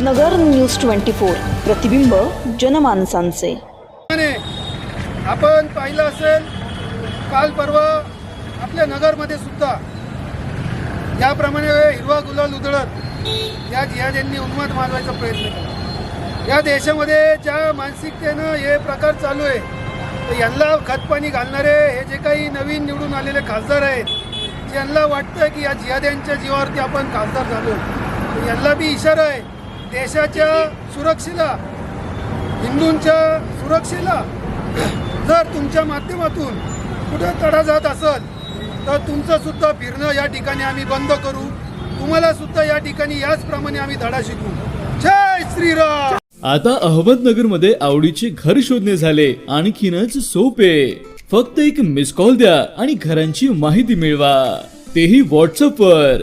नगर news twenty four. प्रतिबिंब जनमानसांचे. आपण पाहिलं असेल काल परवा आपल्या नगरमध्ये सुद्धा याप्रमाणे हिरवा गुलाल उधळत या जिहाद्यांनी उन्माद मानवायचा प्रयत्न केला. या देशामध्ये ज्या मानसिकतेनं हे प्रकार चालू आहे तर यांना खतपाणी घालणारे हे जे काही नवीन निवडून आलेले खासदार आहेत यांना वाटतं की या जिहाद्यांच्या जीवावरती आपण खासदार झालो तर यांना बी इशारा आहे देशाच्या सुरक्षेला हिंदूंच्या सुरक्षेला जर तुमच्या माध्यमातून कुठे तडा जात असेल तर तुमचंसुद्धा फिरणं या ठिकाणी आम्ही बंद करू. तुम्हाला सुद्धा या ठिकाणी याचप्रमाणे आम्ही धडा शिकू. जय श्रीराम! आता अहमदनगरमध्ये आवडीचे घर शोधणे झाले. आणखीनच सोपे. फक्त एक मिस कॉल द्या आणि घरांची माहिती मिळवा. तेही व्हॉट्सअप वर.